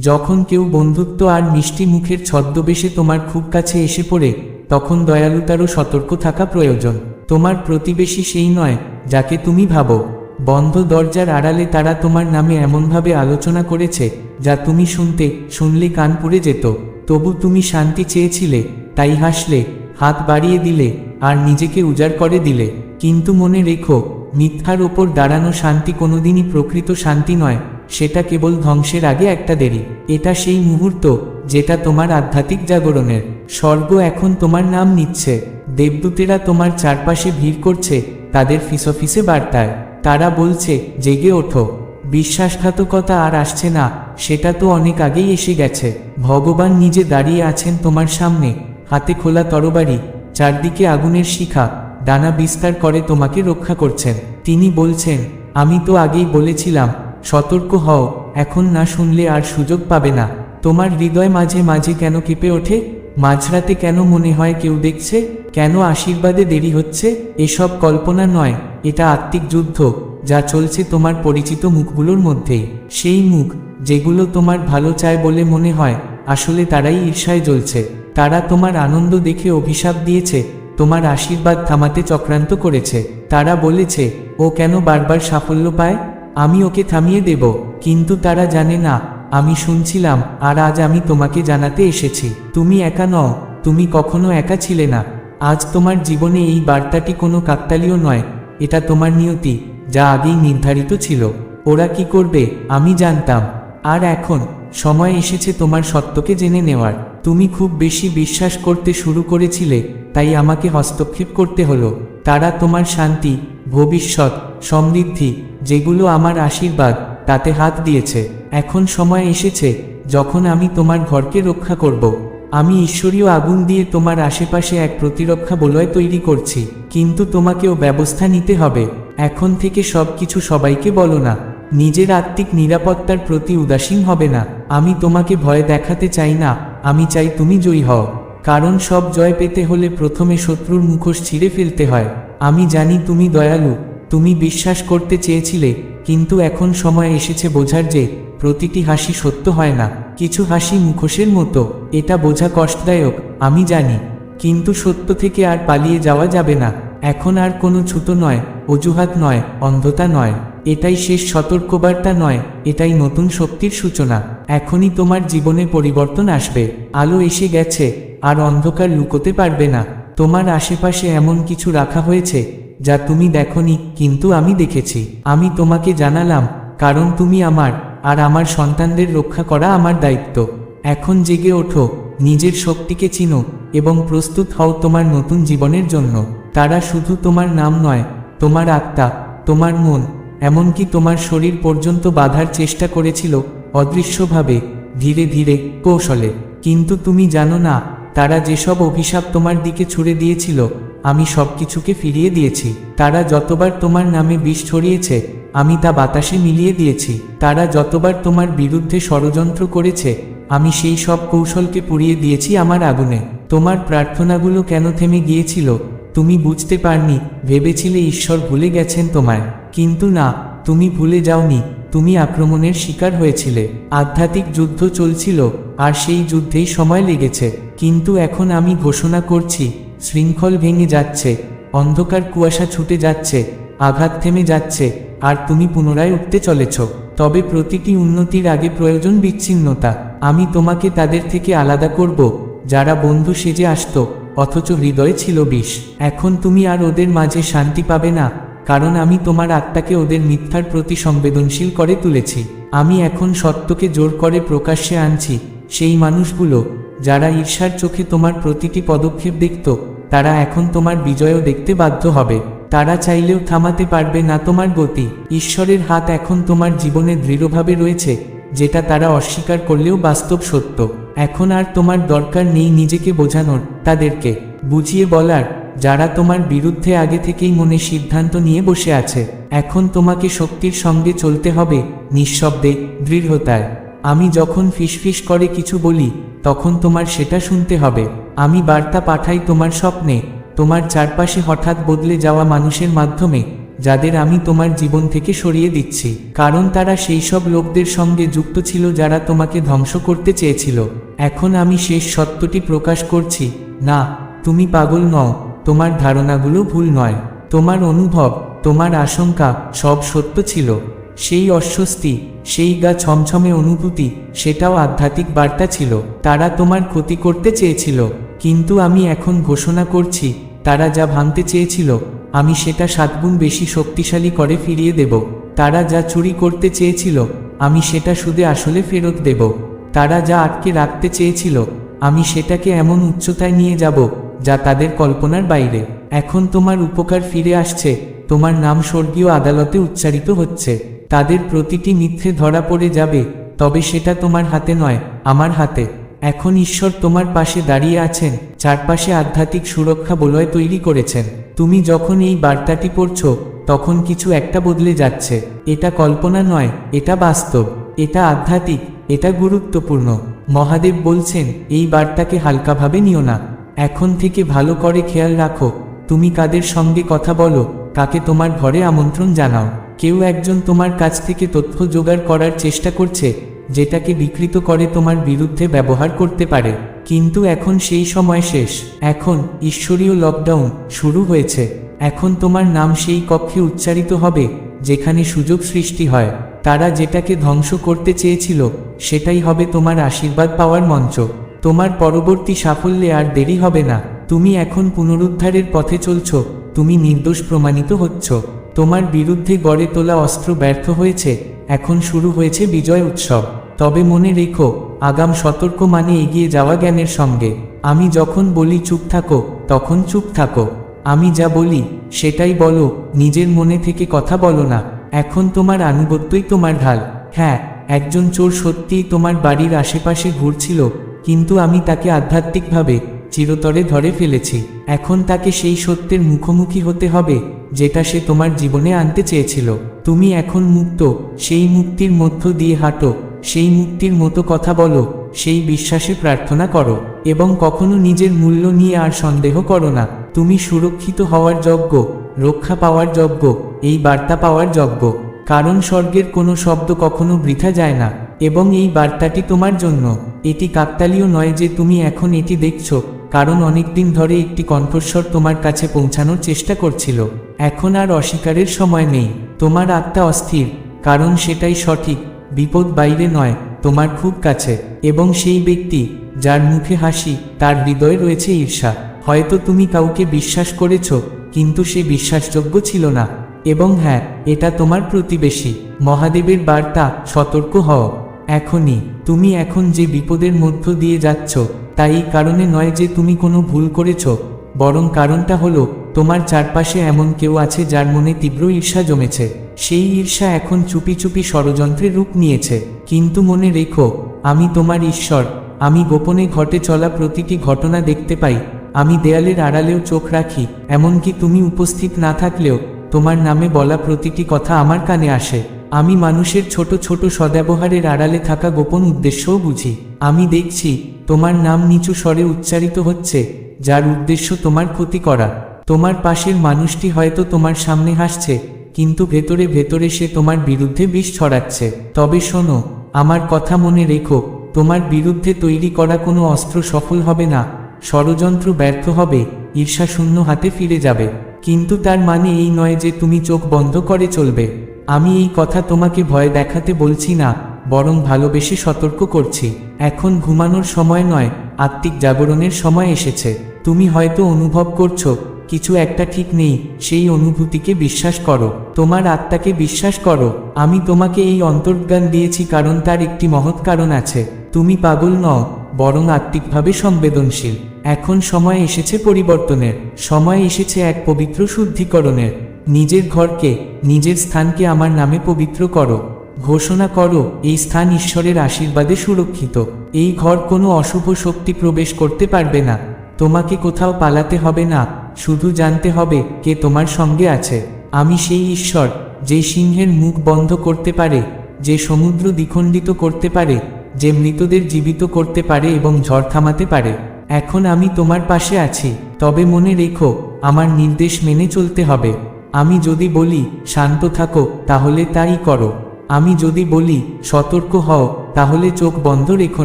যখন কেউ বন্ধুত্ব আর মিষ্টি মুখের ছদ্মবেশে তোমার খুব কাছে এসে পড়ে, তখন দয়ালুতারও সতর্ক থাকা প্রয়োজন। তোমার প্রতিবেশী সেই নয়, যাকে তুমি ভাবো। বন্ধ দরজার আড়ালে তারা তোমার নামে এমনভাবে আলোচনা করেছে, যা তুমি শুনতে, শুনলে কান পুড়ে যেত। তবু তুমি শান্তি চেয়েছিলে, তাই হাসলে, হাত বাড়িয়ে দিলে, আর নিজেকে উজাড় করে দিলে। কিন্তু মনে রেখো, মিথ্যার ওপর দাঁড়ানো শান্তি কোনোদিনই প্রকৃত শান্তি নয়। সেটা কেবল ধ্বংসের আগে একটা দেরি। এটা সেই মুহূর্ত, যেটা তোমার আধ্যাত্মিক জাগরণের। স্বর্গ এখন তোমার নাম নিচ্ছে। দেবদূতেরা তোমার চারপাশে ভিড় করছে, তাদের ফিসফিসে বার্তায়। তারা বলছে, জেগে ওঠো। বিশ্বাসঘাতকতা আর আসছে না, সেটা তো অনেক আগেই এসে গেছে। ভগবান নিজে দাঁড়িয়ে আছেন তোমার সামনে, হাতে খোলা তরবারি, চারদিকে আগুনের শিখা ডানা বিস্তার করে তোমাকে রক্ষা করছেন। তিনি বলছেন, আমি তো আগেই বলেছিলাম সতর্ক হও, এখন না শুনলে আর সুযোগ পাবে না। তোমার হৃদয় মাঝে মাঝে কেন কেঁপে ওঠে? মাঝরাতে কেন মনে হয় কেউ দেখছে? কেন আশীর্বাদে দেরি হচ্ছে? এসব কল্পনা নয়, এটা আত্মিক যুদ্ধ, যা চলছে তোমার পরিচিত মুখগুলোর মধ্যেই সেই মুখ, যেগুলো তোমার ভালো চায় বলে মনে হয়, আসলে তারাই ঈর্ষায় জ্বলছে। তারা তোমার আনন্দ দেখে অভিশাপ দিয়েছে, তোমার আশীর্বাদ থামাতে চক্রান্ত করেছে। তারা বলেছে, ও কেন বারবার সাফল্য পায়? আমি ওকে থামিয়ে দেব, কিন্তু তারা জানে না, আমি শুনছিলাম, আর আজ আমি তোমাকে জানাতে এসেছি। তুমি একা নও, তুমি কখনো একা ছিলে না। আজ তোমার জীবনে এই বার্তাটি কোনো কাকতালীয় নয়, এটা তোমার নিয়তি, যা আগেই নির্ধারিত ছিল। ওরা কি করবে, আমি জানতাম। আর এখন, সময় এসেছে তোমার সত্যকে জেনে নেওয়ার। তুমি খুব বেশি বিশ্বাস করতে শুরু করেছিলে, তাই আমাকে হস্তক্ষেপ করতে হলো। তারা তোমার শান্তি, ভবিষ্যৎ, সমৃদ্ধি যেগুলো আমার আশীর্বাদ, তাতে হাত দিয়েছে। এখন সময় এসেছে, যখন আমি তোমার ঘরকে রক্ষা করব। আমি ঈশ্বরীয় আগুন দিয়ে তোমার আশেপাশে এক প্রতিরক্ষা বলয় তৈরি করছি, কিন্তু তোমাকেও ব্যবস্থা নিতে হবে। এখন থেকে সব কিছু সবাইকে বলো না। নিজের আত্মিক নিরাপত্তার প্রতি উদাসীন হবে না। আমি তোমাকে ভয় দেখাতে চাই না, আমি চাই তুমি জয়ী হও। কারণ সব জয় পেতে হলে প্রথমে শত্রুর মুখোশ ছিঁড়ে ফেলতে হয়। আমি জানি তুমি দয়ালু তুমি বিশ্বাস করতে চেয়েছিলে, কিন্তু এখন সময় এসেছে বোঝার যে, প্রতিটি হাসি সত্য হয় না। কিছু হাসি মুখোশের মতো, এটা বোঝা কষ্টদায়ক, আমি জানি। কিন্তু সত্য থেকে আর পালিয়ে যাওয়া যাবে না। এখন আর কোনো ছুতো নয়, অজুহাত নয়, অন্ধতা নয়। এটাই শেষ সতর্কবার্তা নয়, এটাই নতুন শক্তির সূচনা। এখনই তোমার জীবনে পরিবর্তন আসবে। আলো এসে গেছে, আর অন্ধকার লুকোতে পারবে না। তোমার আশেপাশে এমন কিছু রাখা হয়েছে যা তুমি দেখনি, কিন্তু আমি দেখেছি। আমি তোমাকে জানালাম, কারণ তুমি আমার আর আমার সন্তানদের রক্ষা করা আমার দায়িত্ব। এখন জেগে ওঠো, নিজের শক্তিকে চিনো এবং প্রস্তুত হও তোমার নতুন জীবনের জন্য। তারা শুধু তোমার নাম নয়, তোমার আত্মা, তোমার মন, এমনকি তোমার শরীর পর্যন্ত বাধার চেষ্টা করেছিল অদৃশ্যভাবে, ধীরে ধীরে কৌশলে। কিন্তু তুমি জানো না তারা যেসব অভিশাপ তোমার দিকে ছুড়ে দিয়েছিল, আমি সব কিছুকে ফিরিয়ে দিয়েছি। তারা যতবার তোমার নামে বিষ ছড়িয়েছে, আমি তা বাতাসে মিলিয়ে দিয়েছি। তারা যতবার তোমার বিরুদ্ধে ষড়যন্ত্র করেছে, আমি সেই সব কৌশলকে পুড়িয়ে দিয়েছি আমার আগুনে। তোমার প্রার্থনাগুলো কেন থেমে গিয়েছিল, তুমি বুঝতে পারনি, ভেবেছিলে ঈশ্বর ভুলে গেছেন তোমায়। কিন্তু না তুমি ভুলে যাওনি, তুমি আক্রমণের শিকার হয়েছিলে। আধ্যাত্মিক যুদ্ধ চলছিল, আর সেই যুদ্ধেই সময় লেগেছে। কিন্তু এখন আমি ঘোষণা করছি, শৃঙ্খল ভেঙে যাচ্ছে, অন্ধকার কুয়াশা ছুটে যাচ্ছে, আঘাত থেমে যাচ্ছে, আর তুমি পুনরায় উঠতে চলেছ। তবে প্রতিটি উন্নতির আগে প্রয়োজন বিচ্ছিন্নতা। আমি তোমাকে তাদের থেকে আলাদা করব, যারা বন্ধু সেজে আসত, অথচ হৃদয়ে ছিল বিষ। এখন তুমি আর ওদের মাঝে শান্তি পাবে না। কারণ আমি তোমার আত্মাকে ওদের মিথ্যার প্রতি সংবেদনশীল করে তুলেছি। আমি এখন সত্যকে জোর করে প্রকাশ্যে আনছি। সেই মানুষগুলো, যারা ঈর্ষার চোখে তোমার প্রতিটি পদক্ষেপ দেখত, তারা এখন তোমার বিজয়ও দেখতে বাধ্য হবে। তারা চাইলেও থামাতে পারবে না তোমার গতি। ঈশ্বরের হাত এখন তোমার জীবনে দৃঢ়ভাবে রয়েছে, যেটা তারা অস্বীকার করলেও বাস্তব সত্য। এখন আর তোমার দরকার নেই নিজেকে বোঝানোর, তাদেরকে বুঝিয়ে বলার। যারা তোমার বিরুদ্ধে আগে থেকেই মনে সিদ্ধান্ত নিয়ে বসে আছে, এখন তোমাকে শক্তির সঙ্গে চলতে হবে, নিঃশব্দে, দৃঢ়তায়। আমি যখন ফিসফিস করে কিছু বলি, তখন তোমার সেটা শুনতে হবে। আমি বার্তা পাঠাই তোমার স্বপ্নে, তোমার চারপাশে হঠাৎ বদলে যাওয়া মানুষের মাধ্যমে, যাদের আমি তোমার জীবন থেকে সরিয়ে দিচ্ছি। কারণ তারা সেই সব লোকদের সঙ্গে যুক্ত ছিল যারা তোমাকে ধ্বংস করতে চেয়েছিল। এখন আমি শেষ সত্যটি প্রকাশ করছি। না, তুমি পাগল নও। তোমার ধারণাগুলো ভুল নয়। তোমার অনুভব, তোমার আশঙ্কা সব সত্য ছিল। সেই অস্বস্তি, সেই গা ছমছমে অনুভূতি, সেটাও আধ্যাত্মিক বার্তা ছিল। তারা তোমার ক্ষতি করতে চেয়েছিল। কিন্তু আমি এখন ঘোষণা করছি, তারা যা ভাঙতে চেয়েছিল, আমি সেটা সাতগুণ বেশি শক্তিশালী করে ফিরিয়ে দেব। তারা যা চুরি করতে চেয়েছিল, আমি সেটা সুদে আসলে ফেরত দেব। তারা যা আটকে রাখতে চেয়েছিল, আমি সেটাকে এমন উচ্চতায় নিয়ে যাব যা তাদের কল্পনার বাইরে। এখন তোমার উপকার ফিরে আসছে, তোমার নাম স্বর্গীয় আদালতে উচ্চারিত হচ্ছে। তাদের প্রতিটি মিথ্যে ধরা পড়ে যাবে, তবে সেটা তোমার হাতে নয়, আমার হাতে। এখন ঈশ্বর তোমার পাশে দাঁড়িয়ে আছেন, চারপাশে আধ্যাত্মিক সুরক্ষা বলয় তৈরি করেছেন। তুমি যখন এই বার্তাটি পড়ছো, তখন কিছু একটা বদলে যাচ্ছে। এটা কল্পনা নয়, এটা বাস্তব, এটা আধ্যাত্মিক, এটা গুরুত্বপূর্ণ। মহাদেব বলছেন, এই বার্তাকে হালকাভাবে নিও না। এখন থেকে ভালো করে খেয়াল রাখো, তুমি কাদের সঙ্গে কথা বলো কাকে তোমার ঘরে আমন্ত্রণ জানাও। কেউ একজন তোমার কাছ থেকে তথ্য জোগাড় করার চেষ্টা করছে, যেটাকে বিকৃত করে তোমার বিরুদ্ধে ব্যবহার করতে পারে। কিন্তু এখন সেই সময় শেষ। এখন ঈশ্বরীয় লকডাউন শুরু হয়েছে। এখন তোমার নাম সেই কক্ষে উচ্চারিত হবে, যেখানে সুযোগ সৃষ্টি হয়। তারা যেটাকে ধ্বংস করতে চেয়েছিল, সেটাই হবে তোমার আশীর্বাদ পাওয়ার মঞ্চ। তোমার পরবর্তী সাফল্যে আর দেরি হবে না। তুমি এখন পুনরুদ্ধারের পথে চলছ। তুমি নির্দোষ প্রমাণিত হচ্ছ। তোমার বিরুদ্ধে গড়ে তোলা অস্ত্র ব্যর্থ হয়েছে। এখন শুরু হয়েছে বিজয় উৎসব। তবে মনে রেখো, আগাম সতর্ক মানে এগিয়ে যাওয়া জ্ঞানের সঙ্গে। আমি যখন বলি চুপ থাকো, তখন চুপ থাকো। আমি যা বলি, সেটাই বলো, নিজের মনে থেকে কথা বলো না। এখন তোমার আনুগত্যই তোমার ঢাল। হ্যাঁ একজন চোর সত্যিই তোমার বাড়ির আশেপাশে ঘুরছিল। কিন্তু আমি তাকে আধ্যাত্মিকভাবে চিরতরে ধরে ফেলেছি। এখন তাকে সেই সত্যের মুখোমুখি হতে হবে, যেটা সে তোমার জীবনে আনতে চেয়েছিল। তুমি এখন মুক্ত, সেই মুক্তির মধ্য দিয়ে হাঁটো, সেই মুক্তির মতো কথা বলো, সেই বিশ্বাসে প্রার্থনা করো, এবং কখনো নিজের মূল্য নিয়ে আর সন্দেহ করো না। তুমি সুরক্ষিত হওয়ার যোগ্য, রক্ষা পাওয়ার যোগ্য, এই বার্তা পাওয়ার যোগ্য। কারণ স্বর্গের কোনো শব্দ কখনো বৃথা যায় না। এবং এই বার্তাটি তোমার জন্য। এটি কাকতালীয় নয় যে তুমি এখন এটি দেখছ, কারণ অনেকদিন ধরে একটি কণ্ঠস্বর তোমার কাছে পৌঁছানোর চেষ্টা করছিল। এখন আর অস্বীকারের সময় নেই। তোমার আত্মা অস্থির, কারণ সেটাই সঠিক, বিপদ বাইরে নয়, তোমার খুব কাছে। এবং সেই ব্যক্তি, যার মুখে হাসি, তার হৃদয়ে রয়েছে ঈর্ষা। হয়তো তুমি কাউকে বিশ্বাস করেছ, কিন্তু সে বিশ্বাসযোগ্য ছিল না। এবং হ্যাঁ এটা তোমার প্রতিবেশী। মহাদেবের বার্তা, সতর্ক হও। এখনই, তুমি এখন যে বিপদের মধ্য দিয়ে যাচ্ছ তাই কারণে নয় যে তুমি কোনো ভুল করেছ, বরং কারণটা হলো, তোমার চারপাশে এমন কেউ আছে যার মনে তীব্র ঈর্ষা জমেছে। সেই ঈর্ষা এখন চুপি চুপি ষড়যন্ত্রের রূপ নিয়েছে। কিন্তু মনে রেখো, আমি তোমার ঈশ্বর, আমি গোপনে ঘটে চলা প্রতিটি ঘটনা দেখতে পাই, আমি দেয়ালের আড়ালেও চোখ রাখি, এমনকি তুমি উপস্থিত না থাকলেও, তোমার নামে বলা প্রতিটি কথা আমার কানে আসে। আমি মানুষের ছোট ছোট সদ্ব্যবহারের আড়ালে থাকা গোপন উদ্দেশ্যও বুঝি। আমি দেখছি, তোমার নাম নিচু স্বরে উচ্চারিত হচ্ছে, যার উদ্দেশ্য তোমার ক্ষতি করা। তোমার পাশের মানুষটি হয়তো তোমার সামনে হাসছে, কিন্তু ভেতরে ভেতরে সে তোমার বিরুদ্ধে বিষ ছড়াচ্ছে। তবে শোনো, আমার কথা মনে রেখো, তোমার বিরুদ্ধে তৈরি করা কোনো অস্ত্র সফল হবে না, ষড়যন্ত্র ব্যর্থ হবে, ঈর্ষা শূন্য হাতে ফিরে যাবে। কিন্তু তার মানে এই নয় যে তুমি চোখ বন্ধ করে চলবে। আমি এই কথা তোমাকে ভয় দেখাতে বলছি না, বরং ভালোবেসে সতর্ক করছি। এখন ঘুমানোর সময় নয়, আত্মিক জাগরণের সময় এসেছে। তুমি হয়তো অনুভব করছ, কিছু একটা ঠিক নেই, সেই অনুভূতিকে বিশ্বাস করো। তোমার আত্মাকে বিশ্বাস করো। আমি তোমাকে এই অন্তর্জ্ঞান দিয়েছি কারণ তার একটি মহৎ কারণ আছে। তুমি পাগল নও, বরং আত্মিকভাবে সংবেদনশীল। এখন সময় এসেছে পরিবর্তনের। সময় এসেছে এক পবিত্র শুদ্ধিকরণের। নিজের ঘরকে, নিজের স্থানকে আমার নামে পবিত্র করো। ঘোষণা করো, এই স্থান ঈশ্বরের আশীর্বাদে সুরক্ষিত। এই ঘর কোনো অশুভ শক্তি প্রবেশ করতে পারবে না। তোমাকে কোথাও পালাতে হবে না। শুধু জানতে হবে কে তোমার সঙ্গে আছে। আমি সেই ঈশ্বর, যে সিংহের মুখ বন্ধ করতে পারে, যে সমুদ্র দ্বিখণ্ডিত করতে পারে, যে মৃতদের জীবিত করতে পারে এবং ঝড় থামাতে পারে। এখন আমি তোমার পাশে আছি। তবে মনে রেখো, আমার নির্দেশ মেনে চলতে হবে। আমি যদি বলি, শান্ত থাকো, তাহলে তাই করো। আমি যদি বলি, সতর্ক হও, তাহলে চোখ বন্ধ রেখো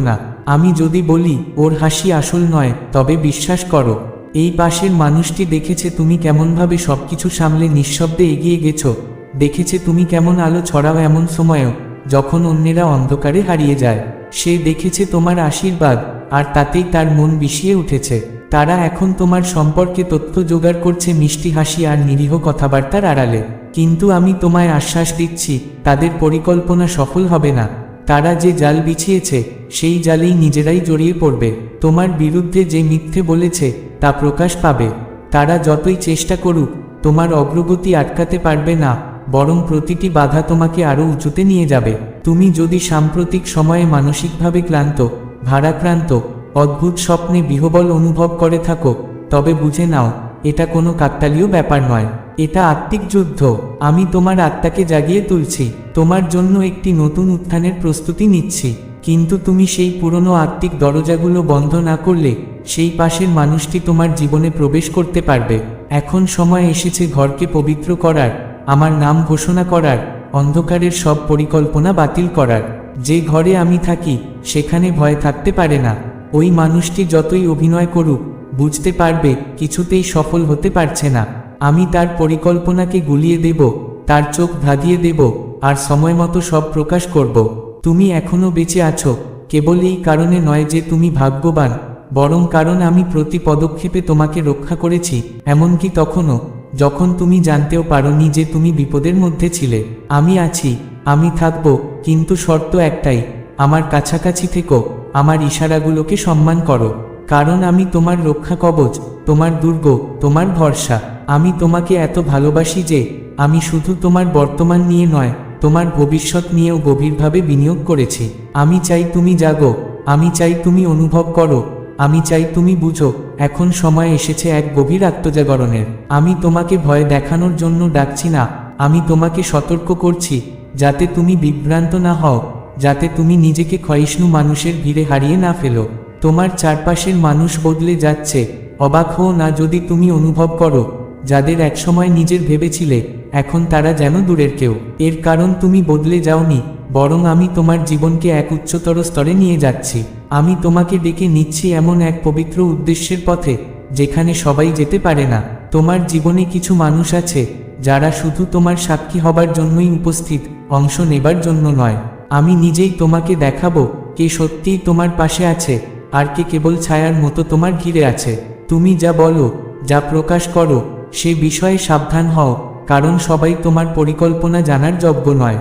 না। আমি যদি বলি, ওর হাসি আসল নয়, তবে বিশ্বাস করো। এই পাশের মানুষটি দেখেছে তুমি কেমনভাবে সবকিছু সামলে নিঃশব্দে এগিয়ে গেছো। দেখেছে তুমি কেমন আলো ছড়াও এমন সময়েও, যখন অন্যেরা অন্ধকারে হারিয়ে যায়। সে দেখেছে তোমার আশীর্বাদ, আর তাতেই তার মন বিষিয়ে উঠেছে। তারা এখন তোমার সম্পর্কে তথ্য জোগাড় করছে মিষ্টি হাসি আর নিরীহ কথাবার্তার আড়ালে। কিন্তু আমি তোমায় আশ্বাস দিচ্ছি, তাদের পরিকল্পনা সফল হবে না। তারা যে জাল বিছিয়েছে, সেই জালেই নিজেরাই জড়িয়ে পড়বে। তোমার বিরুদ্ধে যে মিথ্যে বলেছে, তা প্রকাশ পাবে। তারা যতই চেষ্টা করুক, তোমার অগ্রগতি আটকাতে পারবে না, বরং প্রতিটি বাধা তোমাকে আরও উঁচুতে নিয়ে যাবে। তুমি যদি সাম্প্রতিক সময়ে মানসিকভাবে ক্লান্ত, ভারাক্রান্ত অদ্ভুত স্বপ্নে বিহবল অনুভব করে থাকো, তবে বুঝে নাও, এটা কোনো কাকতালীয় ব্যাপার নয়। এটা আত্মিক যুদ্ধ। আমি তোমার আত্মাকে জাগিয়ে তুলছি। তোমার জন্য একটি নতুন উত্থানের প্রস্তুতি নিচ্ছি। কিন্তু তুমি সেই পুরনো আত্মিক দরজাগুলো বন্ধ না করলে, সেই পাশের মানুষটি তোমার জীবনে প্রবেশ করতে পারবে। এখন সময় এসেছে ঘরকে পবিত্র করার, আমার নাম ঘোষণা করার, অন্ধকারের সব পরিকল্পনা বাতিল করার। যে ঘরে আমি থাকি, সেখানে ভয় থাকতে পারে না। ওই মানুষটি যতই অভিনয় করুক, বুঝতে পারবে কিছুতেই সফল হতে পারছে না। আমি তার পরিকল্পনাকে গুলিয়ে দেব, তার চোখ ধাঁধিয়ে দেব, আর সময় মতো সব প্রকাশ করব। তুমি এখনও বেঁচে আছো, কেবল এই কারণে নয় যে তুমি ভাগ্যবান, বরং কারণ আমি প্রতি পদক্ষেপে তোমাকে রক্ষা করেছি, এমনকি তখনও, যখন তুমি জানতেও পারোনি যে তুমি বিপদের মধ্যে ছিলে। আমি আছি, আমি থাকব, কিন্তু শর্ত একটাই, আমার কাছাকাছি থেকো। আমার ইশারাগুলোকে সম্মান করো, কারণ আমি তোমার রক্ষা কবচ, তোমার দুর্গ, তোমার ভরসা। আমি তোমাকে এত ভালোবাসি যে, আমি শুধু তোমার বর্তমান নিয়ে নয়, তোমার ভবিষ্যৎ নিয়েও গভীরভাবে বিনিয়োগ করেছি। আমি চাই তুমি জাগো, আমি চাই তুমি অনুভব করো, আমি চাই তুমি বুঝো, এখন সময় এসেছে এক গভীর আত্মজাগরণের। আমি তোমাকে ভয় দেখানোর জন্য ডাকছি না, আমি তোমাকে সতর্ক করছি, যাতে তুমি বিভ্রান্ত না হও। যাতে তুমি নিজেকে ক্ষয়িষ্ণু মানুষের ভিড়ে হারিয়ে না ফেলো। তোমার চারপাশের মানুষ বদলে যাচ্ছে। অবাক হও না যদি তুমি অনুভব করো, যাদের একসময় নিজের ভেবেছিলে, এখন তারা যেন দূরের কেউ। এর কারণ তুমি বদলে যাওনি, বরং আমি তোমার জীবনকে এক উচ্চতর স্তরে নিয়ে যাচ্ছি। আমি তোমাকে ডেকে নিচ্ছি এমন এক পবিত্র উদ্দেশ্যের পথে, যেখানে সবাই যেতে পারে না। তোমার জীবনে কিছু মানুষ আছে, যারা শুধু তোমার সাক্ষী হবার জন্যই উপস্থিত, অংশ নেবার জন্য নয়। আমি নিজেই তোমাকে দেখাবো কে সত্যিই তোমার পাশে আছে, আর কে কেবল ছায়ার মতো তোমার ঘিরে আছে। তুমি যা বলো, যা প্রকাশ করো, সে বিষয়ে সাবধান হও, কারণ সবাই তোমার পরিকল্পনা জানার যোগ্য নয়।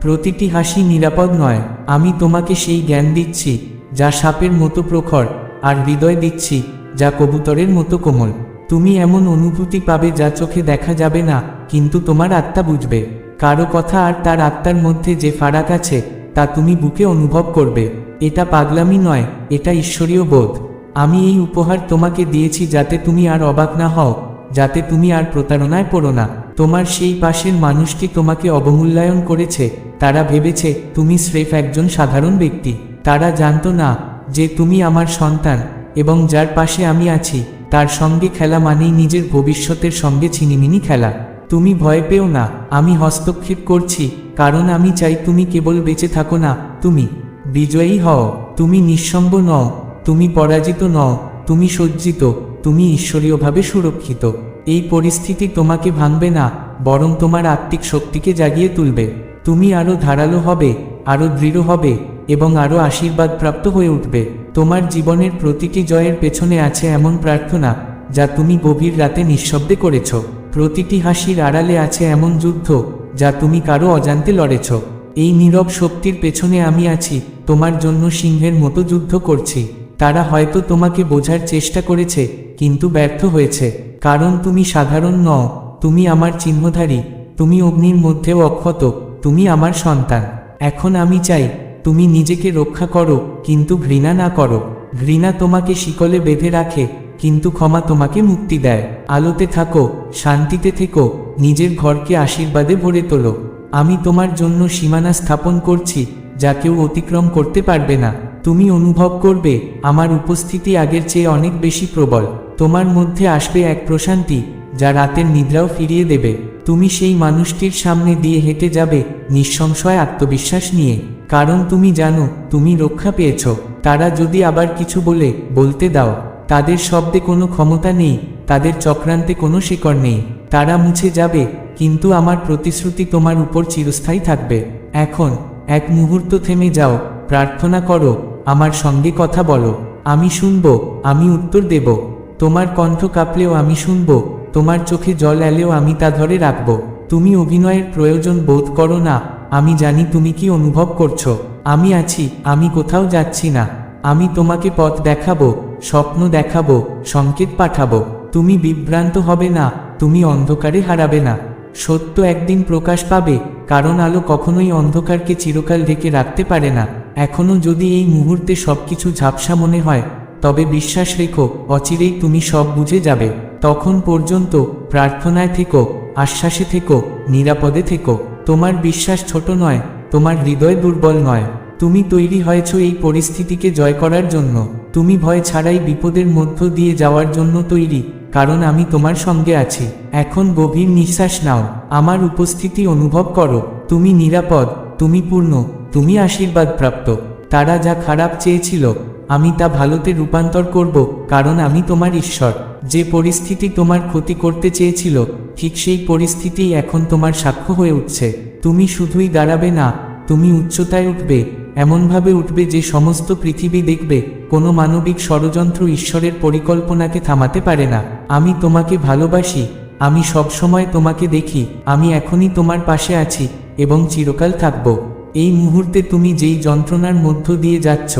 প্রতিটি হাসি নিরাপদ নয়। আমি তোমাকে সেই জ্ঞান দিচ্ছি, যা সাপের মতো প্রখর, আর হৃদয় দিচ্ছি, যা কবুতরের মতো কোমল। তুমি এমন অনুভূতি পাবে যা চোখে দেখা যাবে না, কিন্তু তোমার আত্মা বুঝবে। কারও কথা আর তার আত্মার মধ্যে যে ফারাক আছে, তা তুমি বুকে অনুভব করবে। এটা পাগলামি নয়, এটা ঈশ্বরীয় বোধ। আমি এই উপহার তোমাকে দিয়েছি যাতে তুমি আর অবাক না হও, যাতে তুমি আর প্রতারণায় পড়ো না। তোমার সেই পাশের মানুষটি তোমাকে অবমূল্যায়ন করেছে। তারা ভেবেছে, তুমি স্রেফ একজন সাধারণ ব্যক্তি। তারা জানত না যে তুমি আমার সন্তান, এবং যার পাশে আমি আছি, তার সঙ্গে খেলা মানেই নিজের ভবিষ্যতের সঙ্গে ছিনিমিনি খেলা। তুমি ভয় পেও না, আমি হস্তক্ষেপ করছি, কারণ আমি চাই তুমি কেবল বেঁচে থাকো না, তুমি বিজয়ী হও, তুমি নিঃসঙ্গ নও, তুমি পরাজিত নও, তুমি সজ্জিত, তুমি ঈশ্বরীয়ভাবে সুরক্ষিত। এই পরিস্থিতি তোমাকে ভাঙবে না, বরং তোমার আত্মিক শক্তিকে জাগিয়ে তুলবে। তুমি আরও ধারালো হবে, আরও দৃঢ় হবে, এবং আরও আশীর্বাদপ্রাপ্ত হয়ে উঠবে। তোমার জীবনের প্রতিটি জয়ের পেছনে আছে এমন প্রার্থনা, যা তুমি গভীর রাতে নিঃশব্দে করেছ। প্রতিটি হাসির আড়ালে আছে এমন যুদ্ধ, যা তুমি কারও অজান্তে লড়েছ। এই নীরব শক্তির পেছনে আমি আছি, তোমার জন্য সিংহের মতো যুদ্ধ করছি। তারা হয়তো তোমাকে বোঝার চেষ্টা করেছে, কিন্তু ব্যর্থ হয়েছে। কারণ তুমি সাধারণ নও, তুমি আমার চিহ্নধারী, তুমি অগ্নির মধ্যেও অক্ষত, তুমি আমার সন্তান। এখন আমি চাই, তুমি নিজেকে রক্ষা করো, কিন্তু ঘৃণা না করো। ঘৃণা তোমাকে শিকলে বেঁধে রাখে কিন্তু ক্ষমা তোমাকে মুক্তি দেয়। আলোতে থাকো, শান্তিতে থেকো, নিজের ঘরকে আশীর্বাদে ভরে তোলো। আমি তোমার জন্য সীমানা স্থাপন করছি, যা কেউ অতিক্রম করতে পারবে না। তুমি অনুভব করবে, আমার উপস্থিতি আগের চেয়ে অনেক বেশি প্রবল। তোমার মধ্যে আসবে এক প্রশান্তি, যা রাতের নিদ্রাও ফিরিয়ে দেবে। তুমি সেই মানুষটির সামনে দিয়ে হেঁটে যাবে, নিঃসংশয় আত্মবিশ্বাস নিয়ে। কারণ তুমি জানো, তুমি রক্ষা পেয়েছ। তারা যদি আবার কিছু বলে, বলতে দাও। তাদের শব্দে কোনো ক্ষমতা নেই, তাদের চক্রান্তে কোনো শিকড় নেই। তারা মুছে যাবে, কিন্তু আমার প্রতিশ্রুতি তোমার উপর চিরস্থায়ী থাকবে। এখন, এক মুহূর্ত থেমে যাও, প্রার্থনা করো, আমার সঙ্গে কথা বলো। আমি শুনব, আমি উত্তর দেব। তোমার কণ্ঠ কাঁপলেও আমি শুনব, তোমার চোখে জল এলেও আমি তা ধরে রাখব। তুমি অভিনয়ের প্রয়োজন বোধ করো না, আমি জানি তুমি কি অনুভব করছ। আমি আছি, আমি কোথাও যাচ্ছি না। আমি তোমাকে পথ দেখাবো স্বপ্ন দেখাবো, সংকেত পাঠাবো, তুমি বিভ্রান্ত হবে না, তুমি অন্ধকারে হারাবে না। সত্য একদিন প্রকাশ পাবে, কারণ আলো কখনোই অন্ধকারকে চিরকাল ঢেকে রাখতে পারে না। এখনও যদি এই মুহূর্তে সবকিছু ঝাপসা মনে হয়, তবে বিশ্বাস রেখো, অচিরেই তুমি সব বুঝে যাবে। তখন পর্যন্ত প্রার্থনায় থেকো, আশ্বাসে থেকো, নিরাপদে থেকো। তোমার বিশ্বাস ছোট নয়, তোমার হৃদয় দুর্বল নয়। তুমি তৈরি হয়েছ এই পরিস্থিতিকে জয় করার জন্য। তুমি ভয় ছাড়াই বিপদের মধ্য দিয়ে যাওয়ার জন্য তৈরি, কারণ আমি তোমার সঙ্গে আছি। এখন গভীর নিঃশ্বাস নাও। আমার উপস্থিতি অনুভব করো। তুমি নিরাপদ, তুমি পূর্ণ, তুমি আশীর্বাদ প্রাপ্ত তারা যা খারাপ চেয়েছিল, আমি তা ভালোতে রূপান্তর করব, কারণ আমি তোমার ঈশ্বর। যে পরিস্থিতি তোমার ক্ষতি করতে চেয়েছিল, ঠিক সেই পরিস্থিতি এখন তোমার সাক্ষ্য হয়ে উঠছে। তুমি শুধুই দাঁড়াবে না তুমি উচ্চতায় উঠবে, এমনভাবে উঠবে যে সমস্ত পৃথিবী দেখবে, কোনো মানবিক ষড়যন্ত্র ঈশ্বরের পরিকল্পনাকে থামাতে পারে না। আমি তোমাকে ভালোবাসি, আমি সবসময় তোমাকে দেখি, আমি এখনই তোমার পাশে আছি এবং চিরকাল থাকব। এই মুহূর্তে তুমি যেই যন্ত্রণার মধ্য দিয়ে যাচ্ছ,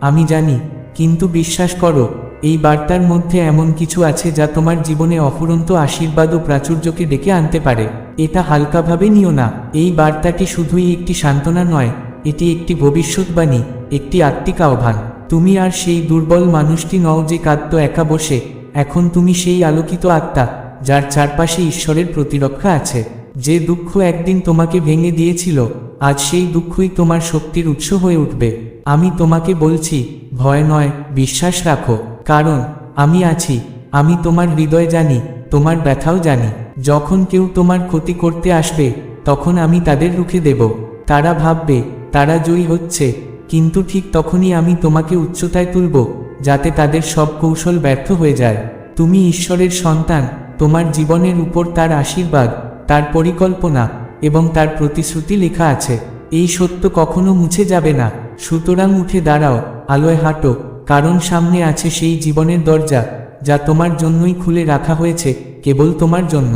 আমি জানি, কিন্তু বিশ্বাস করো, এই বার্তার মধ্যে এমন কিছু আছে যা তোমার জীবনে অফুরন্ত আশীর্বাদ ও প্রাচুর্যকে ডেকে আনতে পারে। এটা হালকাভাবে নিও না। এই বার্তাটি শুধুই একটি সান্ত্বনা নয়, এটি একটি ভবিষ্যৎবাণী, একটি আত্মিক আহ্বান। তুমি আর সেই দুর্বল মানুষটি নও যে কাঁদত একা বসে। এখন তুমি সেই আলোকিত আত্মা, যার চারপাশে ঈশ্বরের প্রতিরক্ষা আছে। যে দুঃখ একদিন তোমাকে ভেঙে দিয়েছিল, আজ সেই দুঃখই তোমার শক্তির উৎস হয়ে উঠবে। আমি তোমাকে বলছি, ভয় নয়, বিশ্বাস রাখো। কারণ, আমি আছি, আমি তোমার হৃদয় জানি। তোমার ব্যথাও জানি। যখন কেউ তোমার ক্ষতি করতে আসবে, তখন আমি তাদের রুখে দেব। তারা ভাববে, তারা জয়ী হচ্ছে। কিন্তু ঠিক তখনই আমি তোমাকে উচ্চতায় তুলব, যাতে তাদের সব কৌশল ব্যর্থ হয়ে যায়। তুমি ঈশ্বরের সন্তান, তোমার জীবনের উপর তার আশীর্বাদ, তার পরিকল্পনা এবং তার প্রতিশ্রুতি লেখা আছে। এই সত্য কখনো মুছে যাবে না। সুতরাং উঠে দাঁড়াও, আলোয় হাঁটো, কারণ সামনে আছে সেই জীবনের দরজা। যা তোমার জন্যই খুলে রাখা হয়েছে কেবল তোমার জন্য।